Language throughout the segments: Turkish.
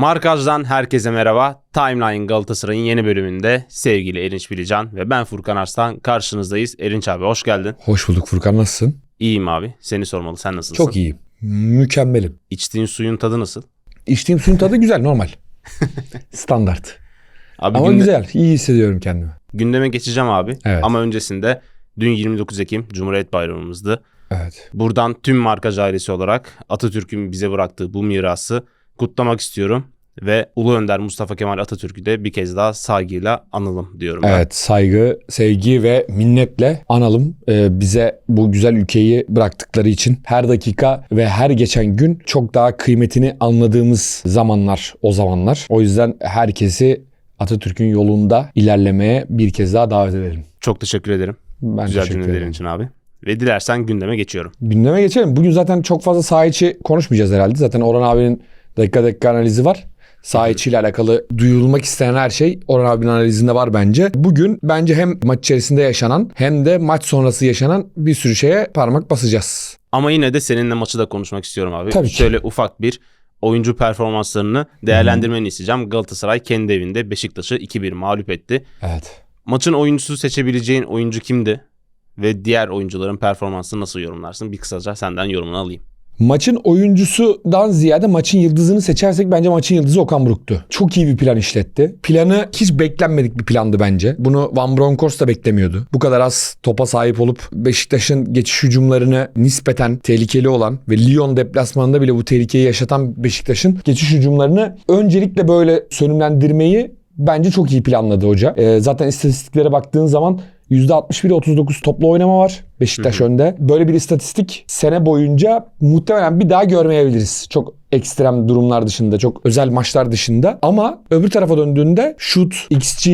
Markaj'dan herkese merhaba. Timeline Galatasaray'ın yeni bölümünde sevgili Erinç Bilican ve ben Furkan Arslan karşınızdayız. Erinç abi hoş geldin. Hoş bulduk Furkan nasılsın? İyiyim abi. Seni sormalı. Sen nasılsın? Çok iyiyim. Mükemmelim. İçtiğin suyun tadı nasıl? İçtiğim suyun tadı güzel normal. Standart. Abi Ama günde- güzel. iyi hissediyorum kendimi. gündeme geçeceğim abi. Evet. Ama öncesinde dün 29 Ekim Cumhuriyet Bayramımızdı. Evet. Buradan tüm Markaj ailesi olarak Atatürk'ün bize bıraktığı bu mirası kutlamak istiyorum. Ve Ulu Önder Mustafa Kemal Atatürk'ü de bir kez daha saygıyla analım diyorum ben. Evet saygı, sevgi ve minnetle analım Ee, bize bu güzel ülkeyi bıraktıkları için. Her dakika ve her geçen gün çok daha kıymetini anladığımız zamanlar o zamanlar. O yüzden herkesi Atatürk'ün yolunda ilerlemeye bir kez daha davet edelim. Çok teşekkür ederim. Ben Güzel teşekkür cümlelerin ederim. için abi. Ve dilersen gündeme geçiyorum. Gündeme geçelim. Bugün zaten çok fazla saha içi konuşmayacağız herhalde. Zaten Orhan abinin dakika dakika analizi var. Saha içiyle alakalı duyurulmak istenen her şey Orhan abinin analizinde var bence. Bugün bence hem maç içerisinde yaşanan hem de maç sonrası yaşanan bir sürü şeye parmak basacağız. Ama yine de seninle maçı da konuşmak istiyorum abi. Tabii ki. Şöyle ufak bir oyuncu performanslarını değerlendirmeni isteyeceğim. Galatasaray kendi evinde Beşiktaş'ı 2-1 mağlup etti. Evet. Maçın oyuncusu seçebileceğin oyuncu kimdi? Ve diğer oyuncuların performansını nasıl yorumlarsın? Bir kısaca senden yorumunu alayım. Maçın oyuncusudan ziyade maçın yıldızını seçersek bence maçın yıldızı Okan Buruk'tu. Çok iyi bir plan işletti. Planı hiç beklenmedik bir plandı bence. Bunu Van Bronckhorst da beklemiyordu. Bu kadar az topa sahip olup Beşiktaş'ın geçiş hücumlarını nispeten tehlikeli olan ve Lyon deplasmanında bile bu tehlikeyi yaşatan Beşiktaş'ın geçiş hücumlarını öncelikle böyle sönümlendirmeyi bence çok iyi planladı hoca. Ee, zaten istatistiklere baktığın zaman %61-39 toplu oynama var. Beşiktaş önde. Böyle bir istatistik sene boyunca muhtemelen bir daha görmeyebiliriz. Çok ekstrem durumlar dışında, çok özel maçlar dışında. Ama öbür tarafa döndüğünde şut, XG,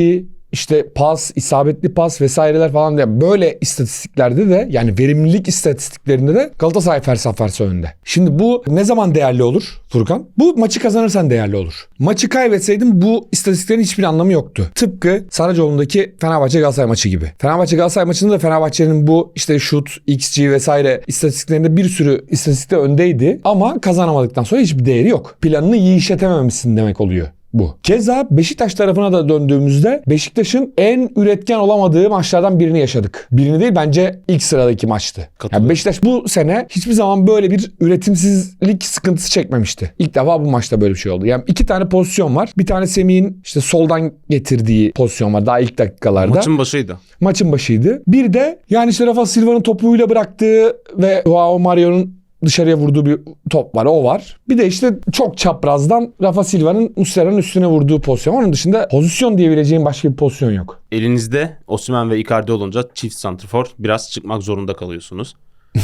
işte pas, isabetli pas vesaireler falan diye böyle istatistiklerde de yani verimlilik istatistiklerinde de Galatasaray fersah önde. Şimdi bu ne zaman değerli olur Furkan? Bu maçı kazanırsan değerli olur. Maçı kaybetseydin bu istatistiklerin hiçbir anlamı yoktu. Tıpkı Saracoğlu'ndaki Fenerbahçe Galatasaray maçı gibi. Fenerbahçe Galatasaray maçında da Fenerbahçe'nin bu işte şut, XG vesaire istatistiklerinde bir sürü istatistikte öndeydi ama kazanamadıktan sonra hiçbir değeri yok. Planını iyi işletememişsin demek oluyor bu. Keza Beşiktaş tarafına da döndüğümüzde Beşiktaş'ın en üretken olamadığı maçlardan birini yaşadık. Birini değil bence ilk sıradaki maçtı. Yani Beşiktaş bu sene hiçbir zaman böyle bir üretimsizlik sıkıntısı çekmemişti. İlk defa bu maçta böyle bir şey oldu. Yani iki tane pozisyon var. Bir tane Semih'in işte soldan getirdiği pozisyon var daha ilk dakikalarda. Maçın başıydı. Maçın başıydı. Bir de yani işte Rafa Silva'nın topuyla bıraktığı ve Joao Mario'nun dışarıya vurduğu bir top var. O var. Bir de işte çok çaprazdan Rafa Silva'nın Muslera'nın üstüne vurduğu pozisyon. Onun dışında pozisyon diyebileceğim başka bir pozisyon yok. Elinizde Osimhen ve Icardi olunca çift santrfor biraz çıkmak zorunda kalıyorsunuz.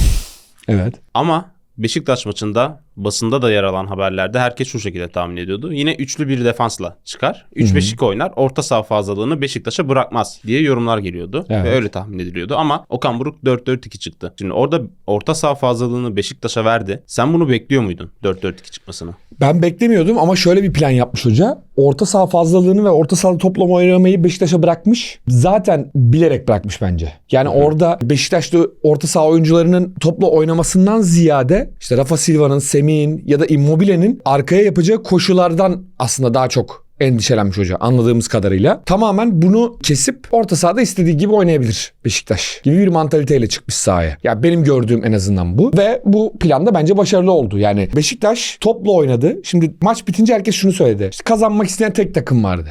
Evet. Ama Beşiktaş maçında basında da yer alan haberlerde herkes şu şekilde tahmin ediyordu. Yine üçlü bir defansla çıkar. 3-5-2 oynar. Orta saha fazlalığını Beşiktaş'a bırakmaz diye yorumlar geliyordu. Evet. Ve öyle tahmin ediliyordu. Ama Okan Buruk 4-4-2 çıktı. Şimdi orada orta saha fazlalığını Beşiktaş'a verdi. Sen bunu bekliyor muydun 4-4-2 çıkmasını? Ben beklemiyordum ama şöyle bir plan yapmış hoca. Orta saha fazlalığını ve orta sahada toplama oynamayı Beşiktaş'a bırakmış. Zaten bilerek bırakmış bence. Yani orada Beşiktaş'ta orta saha oyuncularının topla oynamasından ziyade işte Rafa Silva'nın, Semih'in ya da Immobile'nin arkaya yapacağı koşulardan aslında daha çok endişelenmiş hoca anladığımız kadarıyla. Tamamen bunu kesip orta sahada istediği gibi oynayabilir Beşiktaş gibi bir mantaliteyle çıkmış sahaya. Ya benim gördüğüm en azından bu ve bu planda bence başarılı oldu. Yani Beşiktaş topla oynadı. Şimdi maç bitince herkes şunu söyledi. İşte kazanmak isteyen tek takım vardı.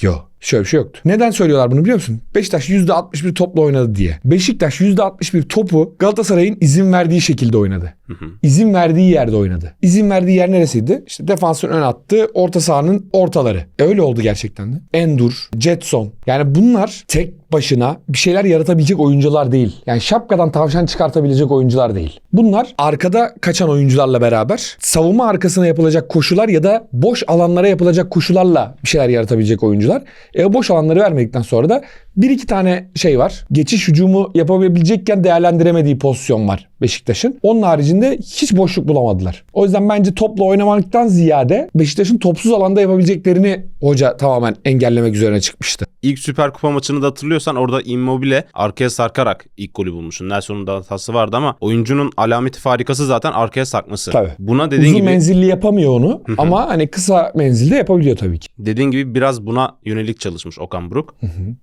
Yo. Şöyle bir şey yoktu. Neden söylüyorlar bunu biliyor musun? Beşiktaş %61 topla oynadı diye. Beşiktaş %61 topu Galatasaray'ın izin verdiği şekilde oynadı. İzin verdiği yerde oynadı. İzin verdiği yer neresiydi? İşte defansın ön attığı orta sahanın ortaları. E öyle oldu gerçekten de. Endur, Jetson. Yani bunlar tek başına bir şeyler yaratabilecek oyuncular değil. Yani şapkadan tavşan çıkartabilecek oyuncular değil. Bunlar arkada kaçan oyuncularla beraber savunma arkasına yapılacak koşular ya da boş alanlara yapılacak koşularla bir şeyler yaratabilecek oyuncular. E, boş alanları vermedikten sonra da bir iki tane şey var. Geçiş hücumu yapabilecekken değerlendiremediği pozisyon var Beşiktaş'ın. Onun haricinde hiç boşluk bulamadılar. O yüzden bence topla oynamaktan ziyade Beşiktaş'ın topsuz alanda yapabileceklerini hoca tamamen engellemek üzerine çıkmıştı. İlk Süper Kupa maçını da hatırlıyorsan orada Immobile arkaya sarkarak ilk golü bulmuşsun. Nelson'un da hatası vardı ama oyuncunun alameti farikası zaten arkaya sarkması. Tabii. Buna dediğin Uzun gibi menzilli yapamıyor onu ama hani kısa menzilde yapabiliyor tabii ki. dediğin gibi biraz buna yönelik çalışmış Okan Buruk.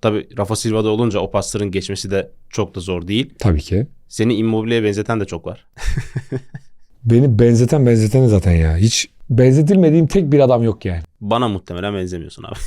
Tabii Rafa Silva'da olunca o pasların geçmesi de çok da zor değil. Tabii ki. Seni Immobile'ye benzeten de çok var. Beni benzeten benzeteni zaten ya. Hiç benzetilmediğim tek bir adam yok yani. Bana muhtemelen benzemiyorsun abi.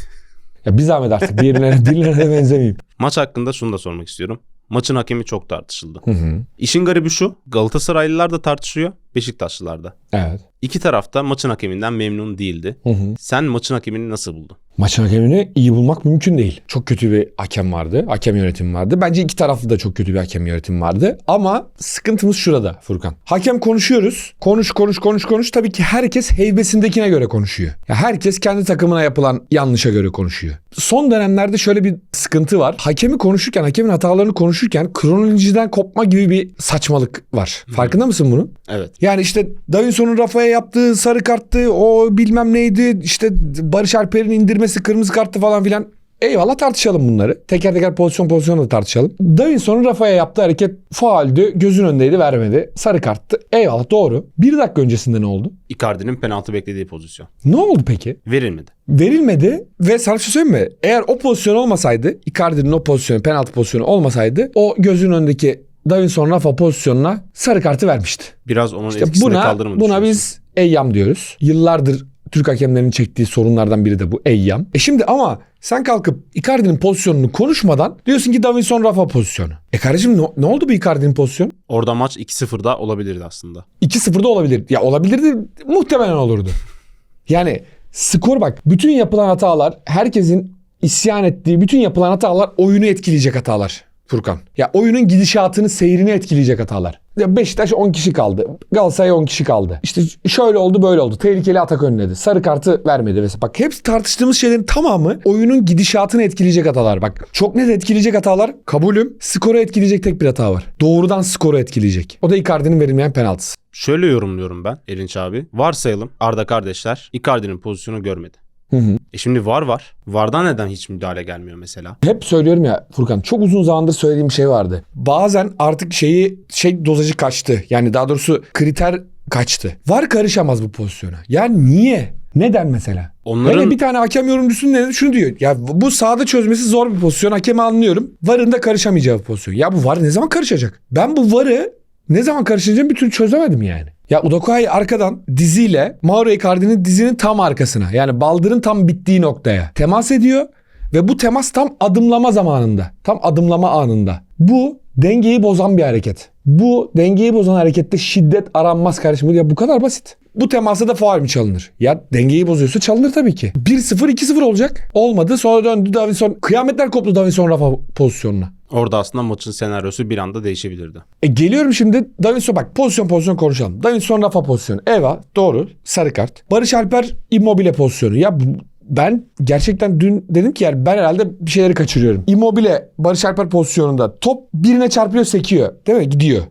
Ya bir zahmet artık birilerine, birilerine de benzemeyeyim. Maç hakkında şunu da sormak istiyorum. Maçın hakemi çok tartışıldı. Hı hı. İşin garibi şu. Galatasaraylılar da tartışıyor. Beşiktaşlılar da. Evet. İki tarafta maçın hakeminden memnun değildi. Hı hı. Sen maçın hakemini nasıl buldun? Maçın hakemini iyi bulmak mümkün değil. Çok kötü bir hakem vardı. Hakem yönetimi vardı. Bence iki taraflı da çok kötü bir hakem yönetimi vardı. Ama sıkıntımız şurada Furkan. Hakem konuşuyoruz. Konuş konuş konuş konuş. Tabii ki herkes heybesindekine göre konuşuyor. Ya herkes kendi takımına yapılan yanlışa göre konuşuyor. Son dönemlerde şöyle bir sıkıntı var. Hakemi konuşurken, hakemin hatalarını konuşurken kronolojiden kopma gibi bir saçmalık var. Farkında mısın bunun? Evet. Yani işte Davinson'un Rafa'ya yaptığı sarı karttı, o bilmem neydi, işte Barış Alper'in indirmesi kırmızı karttı falan filan. Eyvallah tartışalım bunları. Teker teker pozisyon pozisyon da tartışalım. Davinson'un Rafa'ya yaptığı hareket fauldü, gözün önündeydi vermedi. Sarı karttı. Eyvallah doğru. Bir dakika öncesinde ne oldu? Icardi'nin penaltı beklediği pozisyon. Ne oldu peki? Verilmedi. Verilmedi ve sana bir şey söyleyeyim mi? Eğer o pozisyon olmasaydı, Icardi'nin o pozisyonu, penaltı pozisyonu olmasaydı o gözün önündeki Davinson Rafa pozisyonuna sarı kartı vermişti. Biraz onun İşte etkisini buna, kaldırır mı buna biz eyyam diyoruz. Yıllardır Türk hakemlerinin çektiği sorunlardan biri de bu eyyam. E şimdi ama sen kalkıp Icardi'nin pozisyonunu konuşmadan diyorsun ki Davinson Rafa pozisyonu. E kardeşim ne, ne oldu bu Icardi'nin pozisyonu? Orada maç 2-0'da olabilirdi aslında. 2-0'da olabilir. Ya olabilirdi muhtemelen olurdu. Yani skor bak bütün yapılan hatalar herkesin isyan ettiği bütün yapılan hatalar oyunu etkileyecek hatalar Furkan. Ya oyunun gidişatını seyrini etkileyecek hatalar. Ya Beşiktaş 10 kişi kaldı. Galatasaray 10 kişi kaldı. İşte şöyle oldu böyle oldu. Tehlikeli atak önledi. Sarı kartı vermedi. Mesela bak hepsi tartıştığımız şeylerin tamamı oyunun gidişatını etkileyecek hatalar. Bak çok net etkileyecek hatalar. Kabulüm. Skoru etkileyecek tek bir hata var. Doğrudan skoru etkileyecek. O da Icardi'nin verilmeyen penaltısı. Şöyle yorumluyorum ben Erinç abi. Varsayalım Arda kardeşler Icardi'nin pozisyonu görmedi. Hı hı. E şimdi VAR var. VAR'dan neden hiç müdahale gelmiyor mesela? Hep söylüyorum ya Furkan çok uzun zamandır söylediğim şey vardı. Bazen artık şeyi şey dozajı kaçtı. Yani daha doğrusu kriter kaçtı. Var karışamaz bu pozisyona. Yani niye? Neden mesela? Onların Hele bir tane hakem yorumcusunun dedi? Şunu diyor. Ya bu sahada çözmesi zor bir pozisyon. Hakemi anlıyorum. VAR'ın da karışamayacağı bir pozisyon. Ya bu VAR ne zaman karışacak? Ben bu VAR'ı ne zaman karışacağını bir türlü çözemedim yani. Ya Udokai arkadan diziyle Mauro Icardi'nin dizinin tam arkasına yani baldırın tam bittiği noktaya temas ediyor ve bu temas tam adımlama zamanında. Tam adımlama anında. Bu dengeyi bozan bir hareket. Bu dengeyi bozan harekette şiddet aranmaz kardeşim. Ya bu kadar basit. Bu temasta da faul mü çalınır? Ya dengeyi bozuyorsa çalınır tabii ki. 1-0 2-0 olacak. Olmadı. Sonra döndü Davinson. Kıyametler koptu Davinson Rafa pozisyonuna. Orada aslında maçın senaryosu bir anda değişebilirdi. E geliyorum şimdi Davinson bak pozisyon pozisyon konuşalım. Davinson Rafa pozisyonu. Eva doğru sarı kart. Barış Alper Immobile pozisyonu. Ya ben gerçekten dün dedim ki yani ben herhalde bir şeyleri kaçırıyorum. Immobile Barış Alper pozisyonunda top birine çarpıyor sekiyor değil mi? Gidiyor.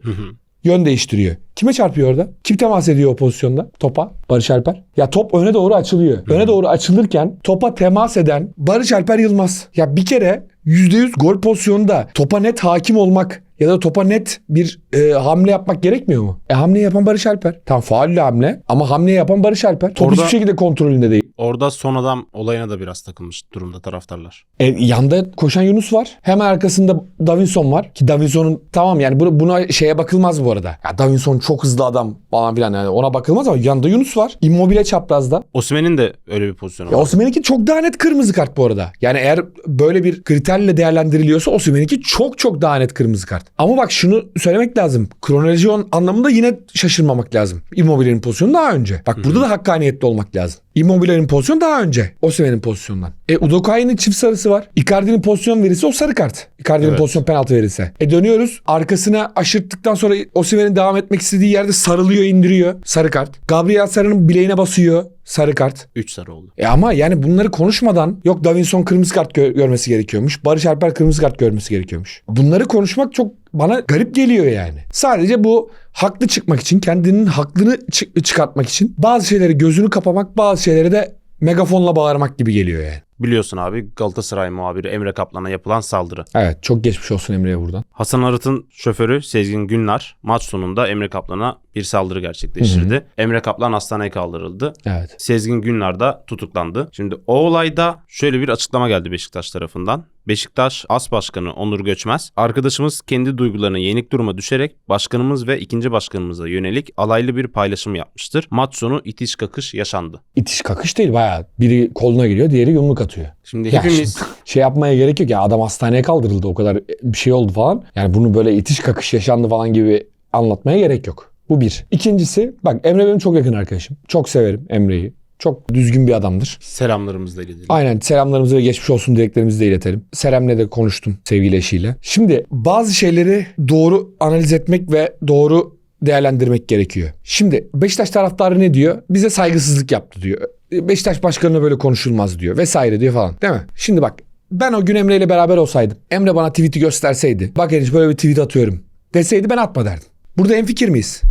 Yön değiştiriyor. Kime çarpıyor orada? Kim temas ediyor o pozisyonda? Topa. Barış Alper. Ya top öne doğru açılıyor. Öne doğru açılırken topa temas eden Barış Alper Yılmaz. Ya bir kere %100 gol pozisyonunda topa net hakim olmak ya da topa net bir e, hamle yapmak gerekmiyor mu? E hamle yapan Barış Alper. Tamam faulle hamle ama hamle yapan Barış Alper. Top Orada- hiçbir şekilde kontrolünde değil. Orada son adam olayına da biraz takılmış durumda taraftarlar. E, yanda koşan Yunus var. Hemen arkasında Davinson var. Ki Davinson'un tamam yani bu- buna şeye bakılmaz bu arada. Ya Davinson çok hızlı adam falan filan yani ona bakılmaz ama yanında Yunus var. Immobile çaprazda. Osimhen'in de öyle bir pozisyonu Ya var. Osimhen'inki çok daha net kırmızı kart bu arada. Yani eğer böyle bir kriterle değerlendiriliyorsa Osimhen'inki çok çok daha net kırmızı kart. Ama bak şunu söylemek lazım. Kronoloji on- anlamında yine şaşırmamak lazım. Immobile'nin pozisyonu daha önce. Bak burada da hakkaniyetli olmak lazım. Immobile'nin pozisyonu daha önce. Osimhen'in pozisyonundan. E Udokai'nin çift sarısı var. Icardi'nin pozisyon verisi o sarı kart. Icardi'nin Evet. pozisyon penaltı verirse. E dönüyoruz. Arkasına aşırttıktan sonra Osimhen'in devam etmek istediği yerde sarılıyor indiriyor. Sarı kart. Gabriel Sarı'nın bileğine basıyor. Sarı kart. 3 sarı oldu. E ama yani bunları konuşmadan yok Davinson kırmızı kart gö- görmesi gerekiyormuş. Barış Alper kırmızı kart görmesi gerekiyormuş. Bunları konuşmak çok bana garip geliyor yani. Sadece bu haklı çıkmak için, kendinin haklını çı- çıkartmak için bazı şeyleri gözünü kapamak, bazı şeyleri de megafonla bağırmak gibi geliyor yani. Biliyorsun abi Galatasaray muhabiri Emre Kaplan'a yapılan saldırı. Evet çok geçmiş olsun Emre'ye buradan. Hasan Arat'ın şoförü Sezgin Günlar maç sonunda Emre Kaplan'a bir saldırı gerçekleştirdi. Emre Kaplan hastaneye kaldırıldı. Evet. Sezgin Günlar da tutuklandı. Şimdi o olayda şöyle bir açıklama geldi Beşiktaş tarafından. Beşiktaş As Başkanı Onur Göçmez, arkadaşımız kendi duygularına yenik duruma düşerek başkanımız ve ikinci başkanımıza yönelik alaylı bir paylaşım yapmıştır. Maç sonu itiş kakış yaşandı. İtiş kakış değil bayağı. Biri koluna giriyor diğeri yumruk atıyor. Şimdi Ya hepimiz şimdi şey yapmaya gerek yok ya adam hastaneye kaldırıldı o kadar bir şey oldu falan. Yani bunu böyle itiş kakış yaşandı falan gibi anlatmaya gerek yok. Bu bir. İkincisi bak Emre benim çok yakın arkadaşım. Çok severim Emre'yi. Çok düzgün bir adamdır. selamlarımızla iletelim. Aynen selamlarımızı ve geçmiş olsun dileklerimizi de iletelim. Serem'le de konuştum sevgili eşiyle. Şimdi bazı şeyleri doğru analiz etmek ve doğru değerlendirmek gerekiyor. Şimdi Beşiktaş taraftarı ne diyor? Bize saygısızlık yaptı diyor. Beşiktaş başkanına böyle konuşulmaz diyor vesaire diyor falan. Değil mi? Şimdi bak ben o gün Emre ile beraber olsaydım. Emre bana tweet'i gösterseydi. Bak Eric böyle bir tweet atıyorum. Deseydi ben atma derdim. Burada en fikir miyiz?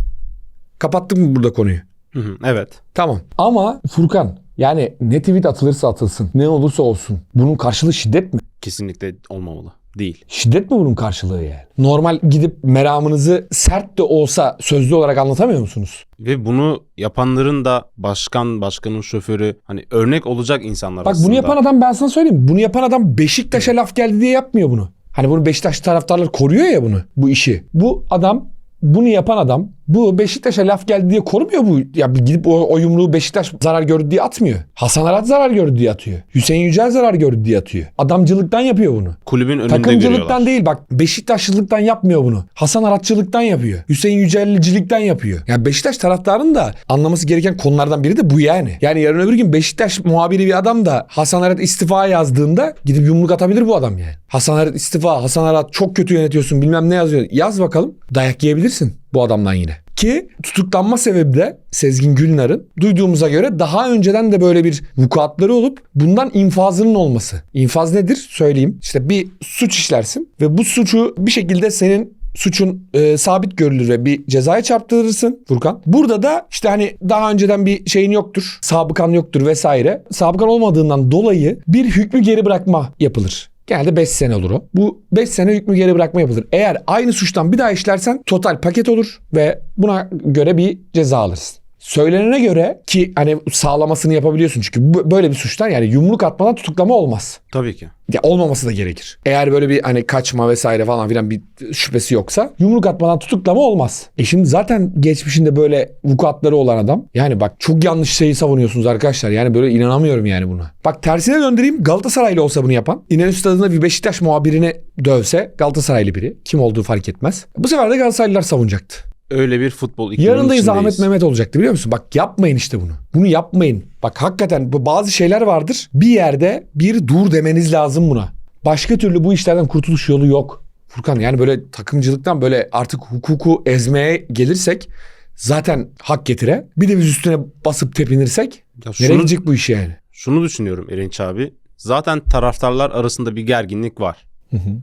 Kapattık mı burada konuyu? Hı hı, evet. Tamam. Ama Furkan yani ne tweet atılırsa atılsın, ne olursa olsun bunun karşılığı şiddet mi? Kesinlikle olmamalı. Değil. Şiddet mi bunun karşılığı yani? Normal gidip meramınızı sert de olsa sözlü olarak anlatamıyor musunuz? Ve bunu yapanların da başkan, başkanın şoförü hani örnek olacak insanlar Bak aslında. bunu yapan adam ben sana söyleyeyim. Bunu yapan adam Beşiktaş'a laf geldi diye yapmıyor bunu. Hani bunu Beşiktaş taraftarları koruyor ya bunu, bu işi. Bu adam bunu yapan adam bu Beşiktaş'a laf geldi diye korumuyor bu. Ya gidip o, o yumruğu Beşiktaş zarar gördü diye atmıyor. Hasan Arat zarar gördü diye atıyor. Hüseyin Yücel zarar gördü diye atıyor. Adamcılıktan yapıyor bunu. kulübün önünde Takımcılıktan görüyorlar. değil bak Beşiktaşlılıktan yapmıyor bunu. Hasan Aratçılıktan yapıyor. Hüseyin Yücelcilikten yapıyor. Ya Beşiktaş taraftarının da anlaması gereken konulardan biri de bu yani. Yani yarın öbür gün Beşiktaş muhabiri bir adam da Hasan Arat istifa yazdığında gidip yumruk atabilir bu adam yani. Hasan Arat istifa, Hasan Arat çok kötü yönetiyorsun bilmem ne yazıyor. Yaz bakalım dayak yiyebilirsin bu adamdan yine. Ki tutuklanma sebebi de Sezgin Gülnar'ın duyduğumuza göre daha önceden de böyle bir vukuatları olup bundan infazının olması. İnfaz nedir? Söyleyeyim. İşte bir suç işlersin ve bu suçu bir şekilde senin suçun e, sabit görülür ve bir cezaya çarptırırsın Furkan. Burada da işte hani daha önceden bir şeyin yoktur, sabıkan yoktur vesaire. Sabıkan olmadığından dolayı bir hükmü geri bırakma yapılır. Genelde 5 sene olur o. Bu 5 sene hükmü geri bırakma yapılır. Eğer aynı suçtan bir daha işlersen total paket olur ve buna göre bir ceza alırsın. Söylenene göre ki hani sağlamasını yapabiliyorsun çünkü böyle bir suçtan yani yumruk atmadan tutuklama olmaz. Tabii ki. Ya olmaması da gerekir. Eğer böyle bir hani kaçma vesaire falan filan bir şüphesi yoksa yumruk atmadan tutuklama olmaz. E şimdi zaten geçmişinde böyle vukuatları olan adam yani bak çok yanlış şeyi savunuyorsunuz arkadaşlar. Yani böyle inanamıyorum yani buna. Bak tersine döndüreyim Galatasaraylı olsa bunu yapan. İnönü Stadı'nda bir Beşiktaş muhabirini dövse Galatasaraylı biri. Kim olduğu fark etmez. Bu sefer de Galatasaraylılar savunacaktı. Öyle bir futbol ikliminin Yanındayız içindeyiz. Ahmet Mehmet olacaktı biliyor musun? Bak yapmayın işte bunu. Bunu yapmayın. Bak hakikaten bu bazı şeyler vardır. Bir yerde bir dur demeniz lazım buna. Başka türlü bu işlerden kurtuluş yolu yok. Furkan yani böyle takımcılıktan böyle artık hukuku ezmeye gelirsek zaten hak getire. Bir de biz üstüne basıp tepinirsek Ya nereye şunu, gidecek bu iş yani? şunu düşünüyorum Erinç abi. Zaten taraftarlar arasında bir gerginlik var.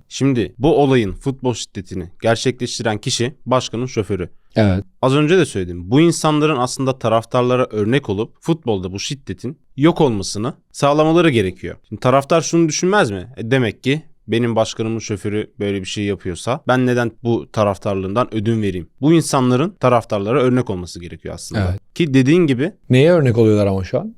Şimdi bu olayın futbol şiddetini gerçekleştiren kişi başkanın şoförü. Evet. Az önce de söyledim. Bu insanların aslında taraftarlara örnek olup futbolda bu şiddetin yok olmasını sağlamaları gerekiyor. Şimdi taraftar şunu düşünmez mi? E demek ki benim başkanımın şoförü böyle bir şey yapıyorsa ben neden bu taraftarlığından ödün vereyim? Bu insanların taraftarlara örnek olması gerekiyor aslında. Evet. Ki dediğin gibi Neye örnek oluyorlar ama şu an?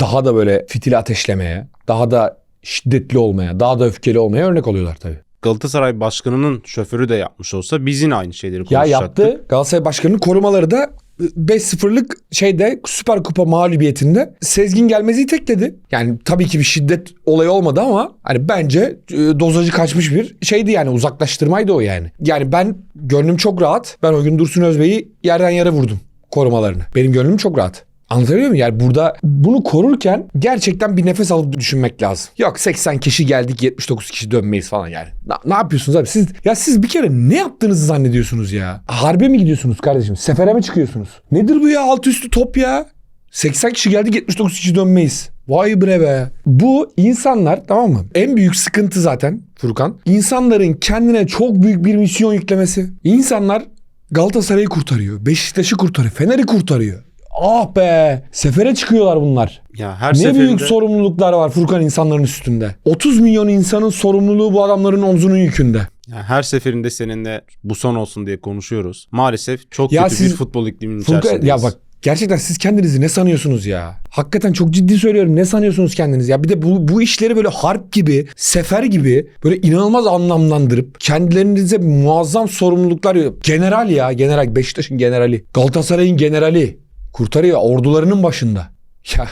Daha da böyle fitil ateşlemeye, daha da şiddetli olmaya, daha da öfkeli olmaya örnek oluyorlar tabii. Galatasaray başkanının şoförü de yapmış olsa biz yine aynı şeyleri Ya konuşacaktık. yaptı. Galatasaray Başkanı'nın korumaları da 5-0'lık şeyde Süper Kupa mağlubiyetinde Sezgin Gelmez'i tekledi. Yani tabii ki bir şiddet olayı olmadı ama hani bence e, dozajı kaçmış bir şeydi yani uzaklaştırmaydı o yani. Yani ben gönlüm çok rahat. Ben o gün Dursun Özbey'i yerden yere vurdum korumalarını. Benim gönlüm çok rahat. Anlatabiliyor muyum? Yani burada bunu korurken gerçekten bir nefes alıp düşünmek lazım. Yok 80 kişi geldik 79 kişi dönmeyiz falan yani. Na- ne yapıyorsunuz abi? Siz ya siz bir kere ne yaptığınızı zannediyorsunuz ya? Harbe mi gidiyorsunuz kardeşim? Sefere mi çıkıyorsunuz? Nedir bu ya alt üstü top ya? 80 kişi geldik 79 kişi dönmeyiz. Vay bre be. Bu insanlar tamam mı? En büyük sıkıntı zaten Furkan. İnsanların kendine çok büyük bir misyon yüklemesi. İnsanlar Galatasaray'ı kurtarıyor. Beşiktaş'ı kurtarıyor. Fener'i kurtarıyor. Ah be. Sefere çıkıyorlar bunlar. Ya her ne seferinde büyük sorumluluklar var Furkan insanların üstünde. 30 milyon insanın sorumluluğu bu adamların omzunun yükünde. ya her seferinde seninle bu son olsun diye konuşuyoruz. Maalesef çok Ya kötü siz- bir futbol ikliminin Furkan içerisindeyiz. ya bak gerçekten siz kendinizi ne sanıyorsunuz ya? Hakikaten çok ciddi söylüyorum. Ne sanıyorsunuz kendiniz ya? Bir de bu, bu işleri böyle harp gibi, sefer gibi böyle inanılmaz anlamlandırıp kendilerinize muazzam sorumluluklar general ya, general Beşiktaş'ın generali, Galatasaray'ın generali kurtarıyor ordularının başında. Ya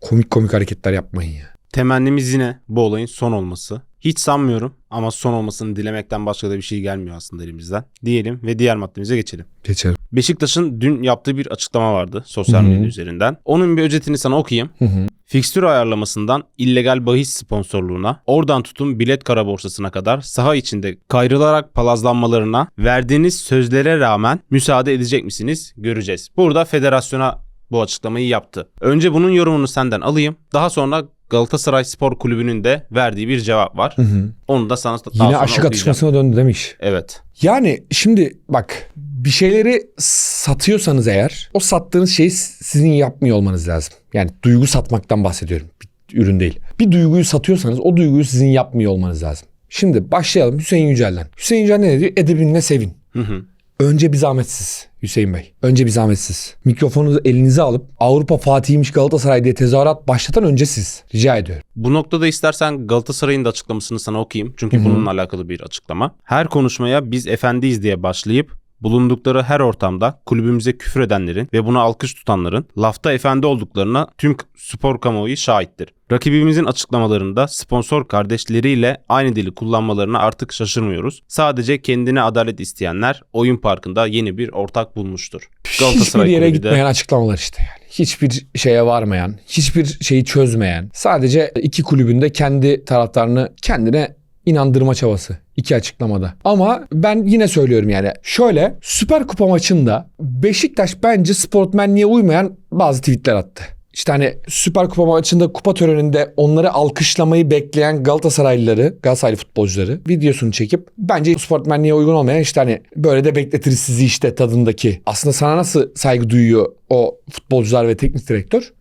komik komik hareketler yapmayın ya. Temennimiz yine bu olayın son olması. Hiç sanmıyorum ama son olmasını dilemekten başka da bir şey gelmiyor aslında elimizden. Diyelim ve diğer maddemize geçelim. Geçelim. Beşiktaş'ın dün yaptığı bir açıklama vardı sosyal medya üzerinden. Onun bir özetini sana okuyayım. Hı hı. Fikstür ayarlamasından illegal bahis sponsorluğuna, oradan tutun bilet kara borsasına kadar saha içinde kayrılarak palazlanmalarına verdiğiniz sözlere rağmen müsaade edecek misiniz? Göreceğiz. Burada federasyona bu açıklamayı yaptı. Önce bunun yorumunu senden alayım. Daha sonra Galatasaray Spor Kulübü'nün de verdiği bir cevap var. Hı hı. Onu da sana daha Yine sonra aşık atışmasına döndü demiş. Evet. Yani şimdi bak bir şeyleri satıyorsanız eğer o sattığınız şeyi sizin yapmıyor olmanız lazım. Yani duygu satmaktan bahsediyorum. Bir ürün değil. Bir duyguyu satıyorsanız o duyguyu sizin yapmıyor olmanız lazım. Şimdi başlayalım Hüseyin Yücel'den. Hüseyin Yücel ne diyor? Edebinle sevin. Hı hı. Önce bir zahmetsiz Hüseyin Bey. Önce bir zahmetsiz. Mikrofonu elinize alıp Avrupa Fatih'iymiş Galatasaray diye tezahürat başlatan önce siz. Rica ediyorum. Bu noktada istersen Galatasaray'ın da açıklamasını sana okuyayım. Çünkü bununla alakalı bir açıklama. Her konuşmaya biz efendiyiz diye başlayıp bulundukları her ortamda kulübümüze küfür edenlerin ve buna alkış tutanların lafta efendi olduklarına tüm spor kamuoyu şahittir. Rakibimizin açıklamalarında sponsor kardeşleriyle aynı dili kullanmalarına artık şaşırmıyoruz. Sadece kendine adalet isteyenler oyun parkında yeni bir ortak bulmuştur. hiçbir yere kulübü de- gitmeyen açıklamalar işte yani. Hiçbir şeye varmayan, hiçbir şeyi çözmeyen, sadece iki kulübünde kendi taraftarını kendine inandırma çabası. İki açıklamada. Ama ben yine söylüyorum yani. Şöyle Süper Kupa maçında Beşiktaş bence sportmenliğe uymayan bazı tweetler attı. İşte hani Süper Kupa maçında kupa töreninde onları alkışlamayı bekleyen Galatasaraylıları, Galatasaraylı futbolcuları videosunu çekip bence sportmenliğe uygun olmayan işte hani böyle de bekletiriz sizi işte tadındaki. Aslında sana nasıl saygı duyuyor o futbolcular ve teknik direktör?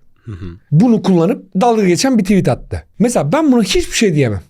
Bunu kullanıp dalga geçen bir tweet attı. Mesela ben buna hiçbir şey diyemem.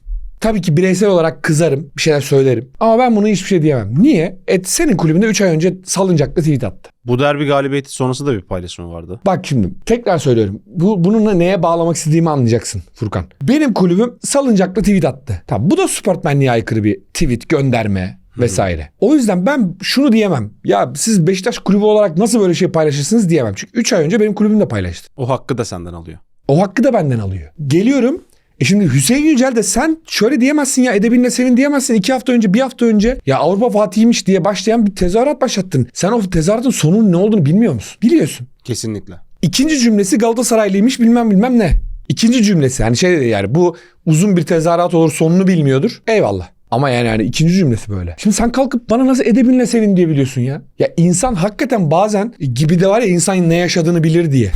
Tabii ki bireysel olarak kızarım, bir şeyler söylerim. Ama ben buna hiçbir şey diyemem. Niye? Et senin kulübünde 3 ay önce salıncaklı tweet attı. Bu derbi galibiyeti sonrası da bir paylaşımı vardı. Bak şimdi tekrar söylüyorum. Bu, bununla neye bağlamak istediğimi anlayacaksın Furkan. Benim kulübüm salıncaklı tweet attı. Tamam bu da sportmenliğe aykırı bir tweet gönderme vesaire. O yüzden ben şunu diyemem. Ya siz Beşiktaş kulübü olarak nasıl böyle şey paylaşırsınız diyemem. Çünkü 3 ay önce benim kulübüm de paylaştı. O hakkı da senden alıyor. O hakkı da benden alıyor. Geliyorum. E şimdi Hüseyin Yücel de sen şöyle diyemezsin ya edebinle sevin diyemezsin. iki hafta önce bir hafta önce ya Avrupa Fatih'iymiş diye başlayan bir tezahürat başlattın. Sen o tezahüratın sonunun ne olduğunu bilmiyor musun? Biliyorsun. Kesinlikle. İkinci cümlesi Galatasaraylıymış bilmem bilmem ne. İkinci cümlesi yani şey yani bu uzun bir tezahürat olur sonunu bilmiyordur. Eyvallah. Ama yani, yani ikinci cümlesi böyle. Şimdi sen kalkıp bana nasıl edebinle sevin diye biliyorsun ya. Ya insan hakikaten bazen gibi de var ya insan ne yaşadığını bilir diye.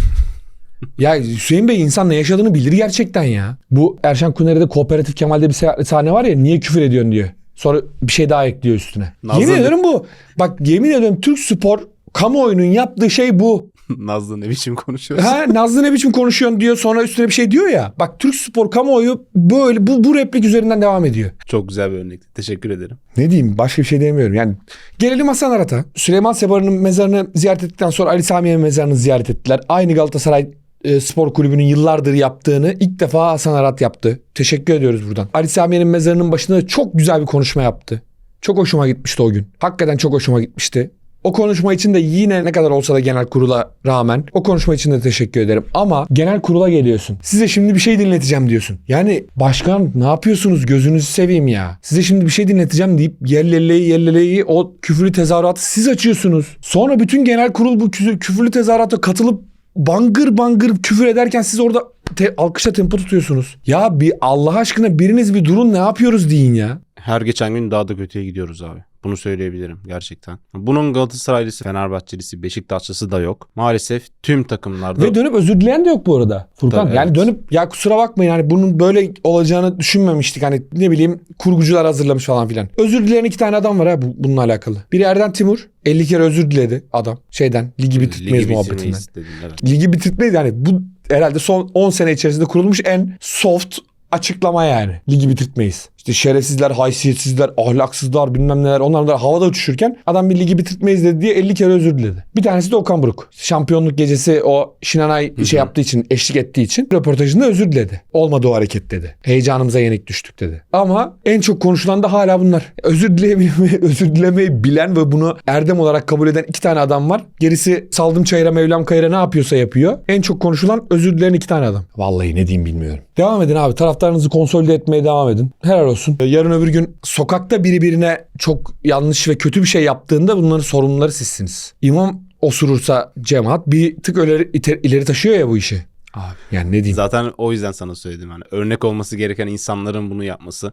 Ya Hüseyin Bey insan ne yaşadığını bilir gerçekten ya. Bu Erşen Kuneri'de Kooperatif Kemal'de bir sahne var ya niye küfür ediyorsun diyor. Sonra bir şey daha ekliyor üstüne. Nazlı yemin ne- ederim bu. Bak yemin ediyorum Türk Spor kamuoyunun yaptığı şey bu. Nazlı ne biçim konuşuyorsun? Ha Nazlı ne biçim konuşuyorsun diyor sonra üstüne bir şey diyor ya. Bak Türk Spor kamuoyu böyle bu, bu replik üzerinden devam ediyor. Çok güzel bir örnekti. Teşekkür ederim. Ne diyeyim başka bir şey diyemiyorum. Yani gelelim Hasan Arat'a. Süleyman Sebar'ın mezarını ziyaret ettikten sonra Ali Samiye'nin mezarını ziyaret ettiler. Aynı Galatasaray e, Spor Kulübü'nün yıllardır yaptığını ilk defa Hasan Arat yaptı. Teşekkür ediyoruz buradan. Ali Samiye'nin mezarının başında çok güzel bir konuşma yaptı. Çok hoşuma gitmişti o gün. Hakikaten çok hoşuma gitmişti. O konuşma için de yine ne kadar olsa da genel kurula rağmen o konuşma için de teşekkür ederim. Ama genel kurula geliyorsun. Size şimdi bir şey dinleteceğim diyorsun. Yani başkan ne yapıyorsunuz gözünüzü seveyim ya. Size şimdi bir şey dinleteceğim deyip yerleleyi yerleleyi o küfürlü tezahüratı siz açıyorsunuz. Sonra bütün genel kurul bu küfür- küfürlü tezahürata katılıp bangır bangır küfür ederken siz orada te- alkışla tempo tutuyorsunuz. Ya bir Allah aşkına biriniz bir durun ne yapıyoruz deyin ya. Her geçen gün daha da kötüye gidiyoruz abi. Bunu söyleyebilirim gerçekten. Bunun Galatasaraylısı, Fenerbahçelisi, Beşiktaşlısı da yok. Maalesef tüm takımlarda Ve dönüp özür dileyen de yok bu arada. Furkan Tabii, yani evet. dönüp ya kusura bakmayın hani bunun böyle olacağını düşünmemiştik. Hani ne bileyim kurgucular hazırlamış falan filan. Özür dileyen iki tane adam var ha bu, bununla alakalı. Biri Erden Timur 50 kere özür diledi adam şeyden ligi bitirtmeyiz ligi muhabbetinden. dediler. Evet. Ligi bitirtmeyiz yani bu herhalde son 10 sene içerisinde kurulmuş en soft açıklama yani. Ligi bitirtmeyiz. İşte şerefsizler, haysiyetsizler, ahlaksızlar bilmem neler onlar da havada uçuşurken adam bir ligi bitirtmeyiz dedi diye 50 kere özür diledi. Bir tanesi de Okan Buruk. Şampiyonluk gecesi o Şinanay şey yaptığı için, eşlik ettiği için röportajında özür diledi. Olmadı o hareket dedi. Heyecanımıza yenik düştük dedi. Ama en çok konuşulan da hala bunlar. Özür dileyebilmeyi, özür dilemeyi bilen ve bunu erdem olarak kabul eden iki tane adam var. Gerisi saldım çayıra Mevlam kayıra ne yapıyorsa yapıyor. En çok konuşulan özür dileyen iki tane adam. Vallahi ne diyeyim bilmiyorum. Devam edin abi. Taraftarınızı konsolide etmeye devam edin. Helal olsun. Yarın öbür gün sokakta biri birine çok yanlış ve kötü bir şey yaptığında bunların sorumluları sizsiniz. İmam osurursa cemaat bir tık ileri, ileri taşıyor ya bu işi. Abi yani ne diyeyim. Zaten o yüzden sana söyledim. Yani örnek olması gereken insanların bunu yapması.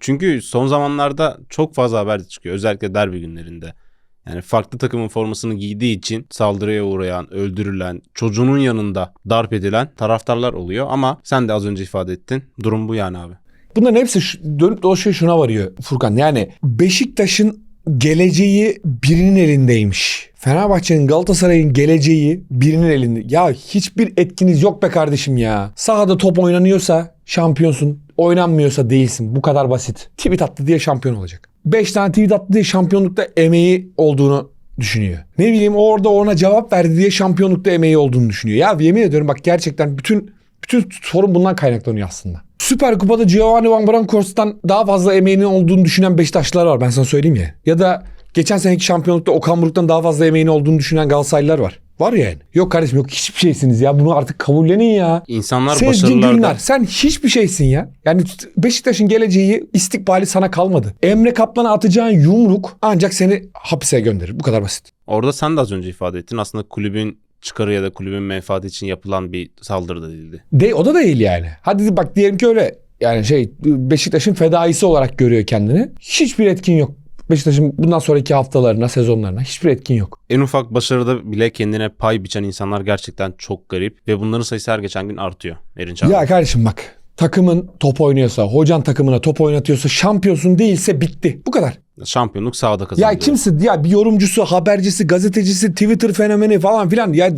Çünkü son zamanlarda çok fazla haber çıkıyor. Özellikle derbi günlerinde. Yani farklı takımın formasını giydiği için saldırıya uğrayan, öldürülen, çocuğunun yanında darp edilen taraftarlar oluyor. Ama sen de az önce ifade ettin. Durum bu yani abi. Bunların hepsi dönüp dolaşıyor şuna varıyor Furkan. Yani Beşiktaş'ın geleceği birinin elindeymiş. Fenerbahçe'nin Galatasaray'ın geleceği birinin elinde. Ya hiçbir etkiniz yok be kardeşim ya. Sahada top oynanıyorsa şampiyonsun. Oynanmıyorsa değilsin. Bu kadar basit. Tweet attı diye şampiyon olacak. 5 tane tweet attı diye şampiyonlukta emeği olduğunu düşünüyor. Ne bileyim orada ona cevap verdi diye şampiyonlukta emeği olduğunu düşünüyor. Ya yemin ediyorum bak gerçekten bütün bütün sorun bundan kaynaklanıyor aslında. Süper Kupa'da Giovanni Van Bronckhorst'tan daha fazla emeğinin olduğunu düşünen Beşiktaşlılar var ben sana söyleyeyim ya. Ya da geçen seneki şampiyonlukta Okan Buruk'tan daha fazla emeğinin olduğunu düşünen Galatasaraylılar var. Var yani. Yok kardeşim yok hiçbir şeysiniz ya. Bunu artık kabullenin ya. İnsanlar Sezgin başarılarda... Gülnar sen hiçbir şeysin ya. Yani Beşiktaş'ın geleceği istikbali sana kalmadı. Emre Kaplan'a atacağın yumruk ancak seni hapise gönderir. Bu kadar basit. Orada sen de az önce ifade ettin. Aslında kulübün çıkarı ya da kulübün menfaati için yapılan bir saldırı da değildi. De, o da değil yani. Hadi bak diyelim ki öyle. Yani şey Beşiktaş'ın fedaisi olarak görüyor kendini. Hiçbir etkin yok. Beşiktaş'ın bundan sonraki haftalarına, sezonlarına hiçbir etkin yok. En ufak başarıda bile kendine pay biçen insanlar gerçekten çok garip ve bunların sayısı her geçen gün artıyor. Erinç abi. Ya kardeşim bak takımın top oynuyorsa, hocan takımına top oynatıyorsa, şampiyonsun değilse bitti. Bu kadar. Şampiyonluk sahada kazanılıyor. Ya kimse ya bir yorumcusu, habercisi, gazetecisi, Twitter fenomeni falan filan ya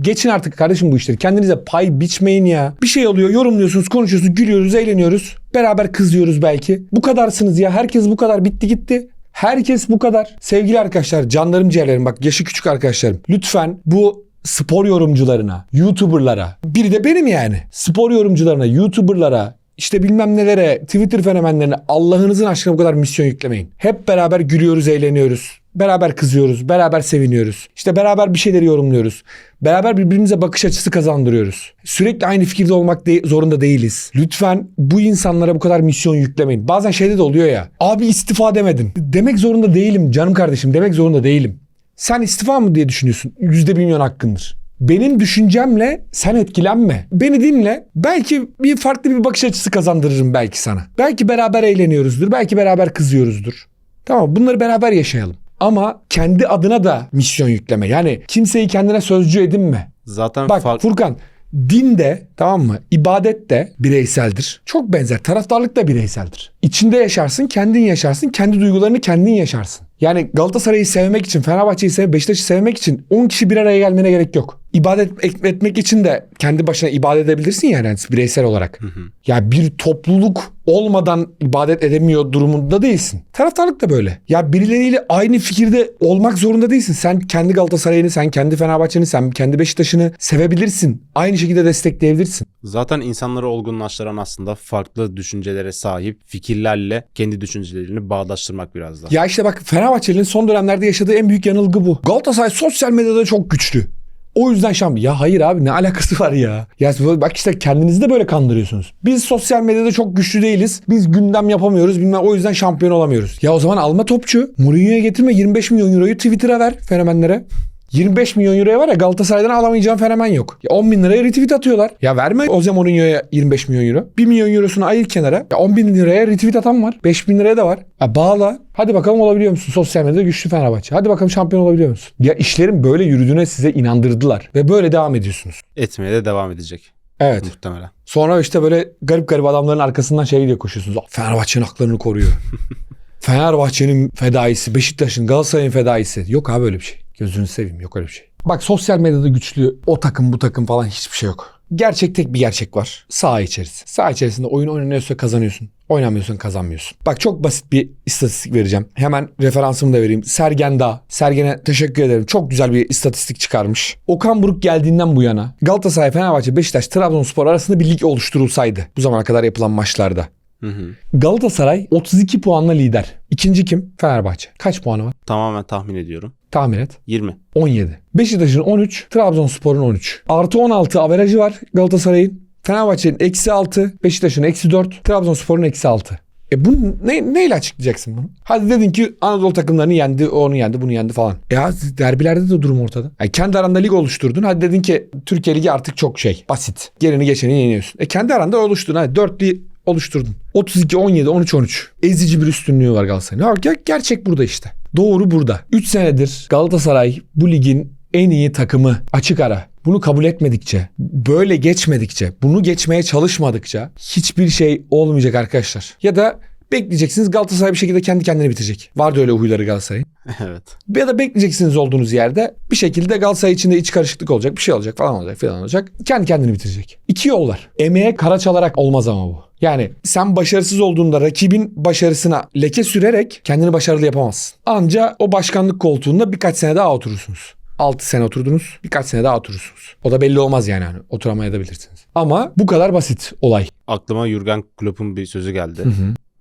geçin artık kardeşim bu işleri. Kendinize pay biçmeyin ya. Bir şey oluyor, yorumluyorsunuz, konuşuyorsunuz, gülüyoruz, eğleniyoruz. Beraber kızıyoruz belki. Bu kadarsınız ya. Herkes bu kadar bitti gitti. Herkes bu kadar. Sevgili arkadaşlar, canlarım ciğerlerim bak yaşı küçük arkadaşlarım. Lütfen bu spor yorumcularına, YouTuber'lara, biri de benim yani. Spor yorumcularına, YouTuber'lara, işte bilmem nelere, Twitter fenomenlerine Allah'ınızın aşkına bu kadar misyon yüklemeyin. Hep beraber gülüyoruz, eğleniyoruz. Beraber kızıyoruz, beraber seviniyoruz. İşte beraber bir şeyleri yorumluyoruz. Beraber birbirimize bakış açısı kazandırıyoruz. Sürekli aynı fikirde olmak de- zorunda değiliz. Lütfen bu insanlara bu kadar misyon yüklemeyin. Bazen şeyde de oluyor ya. Abi istifa demedin. Demek zorunda değilim canım kardeşim. Demek zorunda değilim. Sen istifa mı diye düşünüyorsun? Yüzde bir milyon hakkındır. Benim düşüncemle sen etkilenme. Beni dinle. Belki bir farklı bir bakış açısı kazandırırım belki sana. Belki beraber eğleniyoruzdur. Belki beraber kızıyoruzdur. Tamam bunları beraber yaşayalım. Ama kendi adına da misyon yükleme. Yani kimseyi kendine sözcü edinme. Zaten Bak fark- Furkan din de tamam mı ibadet de bireyseldir. Çok benzer. Taraftarlık da bireyseldir. İçinde yaşarsın, kendin yaşarsın, kendi duygularını kendin yaşarsın. Yani Galatasaray'ı sevmek için, Fenerbahçe'yi sevmek, Beşiktaş'ı sevmek için 10 kişi bir araya gelmene gerek yok. İbadet et- etmek için de kendi başına ibadet edebilirsin yani bireysel olarak. Ya bir topluluk olmadan ibadet edemiyor durumunda değilsin. Taraftarlık da böyle. Ya birileriyle aynı fikirde olmak zorunda değilsin. Sen kendi Galatasaray'ını, sen kendi Fenerbahçe'ni, sen kendi Beşiktaş'ını sevebilirsin. Aynı şekilde destekleyebilirsin. Zaten insanları olgunlaştıran aslında farklı düşüncelere sahip fikirlerle kendi düşüncelerini bağdaştırmak biraz daha. Ya işte bak Fenerbahçeli'nin son dönemlerde yaşadığı en büyük yanılgı bu. Galatasaray sosyal medyada çok güçlü. O yüzden şampiyon. Ya hayır abi ne alakası var ya? Ya bak işte kendinizi de böyle kandırıyorsunuz. Biz sosyal medyada çok güçlü değiliz. Biz gündem yapamıyoruz bilmem o yüzden şampiyon olamıyoruz. Ya o zaman alma topçu. Mourinho'ya getirme 25 milyon euroyu Twitter'a ver fenomenlere. 25 milyon euroya var ya Galatasaray'dan alamayacağın fenomen yok. Ya 10 bin liraya retweet atıyorlar. Ya verme Jose Mourinho'ya 25 milyon euro. 1 milyon eurosunu ayır kenara. Ya 10 bin liraya retweet atan var. 5 bin liraya da var. Ya bağla. Hadi bakalım olabiliyor musun? Sosyal medyada güçlü Fenerbahçe. Hadi bakalım şampiyon olabiliyor musun? Ya işlerin böyle yürüdüğüne size inandırdılar. Ve böyle devam ediyorsunuz. Etmeye de devam edecek Evet. muhtemelen. Sonra işte böyle garip garip adamların arkasından şey diye koşuyorsunuz. Fenerbahçe'nin haklarını koruyor. Fenerbahçe'nin fedaisi, Beşiktaş'ın, Galatasaray'ın fedaisi. Yok abi öyle bir şey. Gözünü seveyim yok öyle bir şey. Bak sosyal medyada güçlü o takım bu takım falan hiçbir şey yok. Gerçek tek bir gerçek var. Saha içerisi. Saha içerisinde oyun oynanıyorsa kazanıyorsun. Oynamıyorsan kazanmıyorsun. Bak çok basit bir istatistik vereceğim. Hemen referansımı da vereyim. Sergen Dağ. Sergen'e teşekkür ederim. Çok güzel bir istatistik çıkarmış. Okan Buruk geldiğinden bu yana Galatasaray, Fenerbahçe, Beşiktaş, Trabzonspor arasında bir lig oluşturulsaydı bu zamana kadar yapılan maçlarda. Hı hı. Galatasaray 32 puanla lider. İkinci kim? Fenerbahçe. Kaç puanı var? Tamamen tahmin ediyorum. Tahmin et. 20. 17. Beşiktaş'ın 13, Trabzonspor'un 13. Artı 16 averajı var Galatasaray'ın. Fenerbahçe'nin eksi 6, Beşiktaş'ın eksi 4, Trabzonspor'un eksi 6. E bunu ne, neyle açıklayacaksın bunu? Hadi dedin ki Anadolu takımlarını yendi, onu yendi, bunu yendi falan. E Ya derbilerde de durum ortada. Yani kendi aranda lig oluşturdun. Hadi dedin ki Türkiye Ligi artık çok şey, basit. Geleni geçeni yeniyorsun. E kendi aranda oluşturdun. Hadi dörtlü oluşturdun. 32, 17, 13, 13. Ezici bir üstünlüğü var Galatasaray'ın. Ger- gerçek burada işte. Doğru burada. 3 senedir Galatasaray bu ligin en iyi takımı açık ara. Bunu kabul etmedikçe, böyle geçmedikçe, bunu geçmeye çalışmadıkça hiçbir şey olmayacak arkadaşlar. Ya da bekleyeceksiniz Galatasaray bir şekilde kendi kendini bitirecek. Vardı öyle huyları Galatasaray'ın. evet. Ya da bekleyeceksiniz olduğunuz yerde bir şekilde Galatasaray içinde iç karışıklık olacak, bir şey olacak falan olacak falan olacak. Kendi kendini bitirecek. İki yol var. Emeğe kara çalarak olmaz ama bu. Yani sen başarısız olduğunda rakibin başarısına leke sürerek kendini başarılı yapamazsın. Anca o başkanlık koltuğunda birkaç sene daha oturursunuz. 6 sene oturdunuz, birkaç sene daha oturursunuz. O da belli olmaz yani. hani oturamayabilirsiniz. Ama bu kadar basit olay. Aklıma Jurgen Klopp'un bir sözü geldi.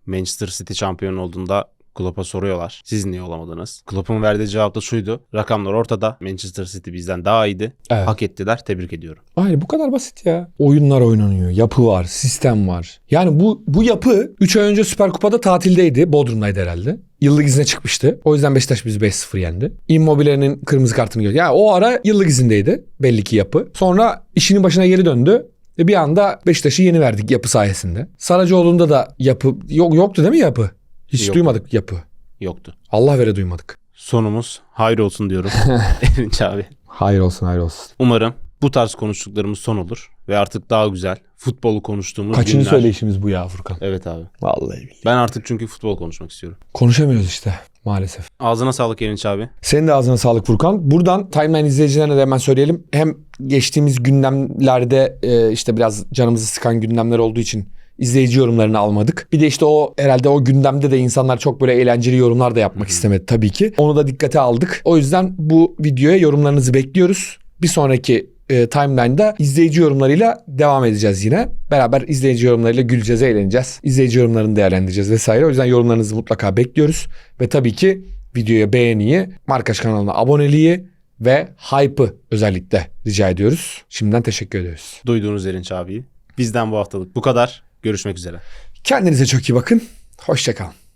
Manchester City şampiyon olduğunda Klopp'a soruyorlar. Siz niye olamadınız? Klopp'un verdiği cevap da şuydu. Rakamlar ortada. Manchester City bizden daha iyiydi. Evet. Hak ettiler. Tebrik ediyorum. Hayır bu kadar basit ya. Oyunlar oynanıyor. Yapı var. Sistem var. Yani bu bu yapı 3 ay önce Süper Kupa'da tatildeydi. Bodrum'daydı herhalde. Yıllık izne çıkmıştı. O yüzden Beşiktaş bizi 5-0 yendi. Immobile'nin kırmızı kartını gördü. Yani o ara yıllık izindeydi belli ki yapı. Sonra işinin başına geri döndü. Ve bir anda Beşiktaş'ı yeni verdik yapı sayesinde. Saracoğlu'nda da yapı yok yoktu değil mi yapı? Hiç Yok. duymadık yapı. Yoktu. Allah vere duymadık. Sonumuz hayır olsun diyorum. Erinç abi. Hayır olsun hayır olsun. Umarım bu tarz konuştuklarımız son olur. Ve artık daha güzel futbolu konuştuğumuz Kaçıncı günler. söyleyişimiz bu ya Furkan? Evet abi. Vallahi billahi. Ben artık çünkü futbol konuşmak istiyorum. Konuşamıyoruz işte maalesef. Ağzına sağlık Erinç abi. Senin de ağzına sağlık Furkan. Buradan timeline izleyicilerine de hemen söyleyelim. Hem geçtiğimiz gündemlerde e, işte biraz canımızı sıkan gündemler olduğu için izleyici yorumlarını almadık. Bir de işte o herhalde o gündemde de insanlar çok böyle eğlenceli yorumlar da yapmak istemedi tabii ki. Onu da dikkate aldık. O yüzden bu videoya yorumlarınızı bekliyoruz. Bir sonraki e, timeline'da izleyici yorumlarıyla devam edeceğiz yine. Beraber izleyici yorumlarıyla güleceğiz, eğleneceğiz. İzleyici yorumlarını değerlendireceğiz vesaire. O yüzden yorumlarınızı mutlaka bekliyoruz. Ve tabii ki videoya beğeniyi, Markaş kanalına aboneliği ve hype'ı özellikle rica ediyoruz. Şimdiden teşekkür ediyoruz. Duyduğunuz Erinç abiyi. Bizden bu haftalık bu kadar. Görüşmek üzere. Kendinize çok iyi bakın. Hoşçakalın.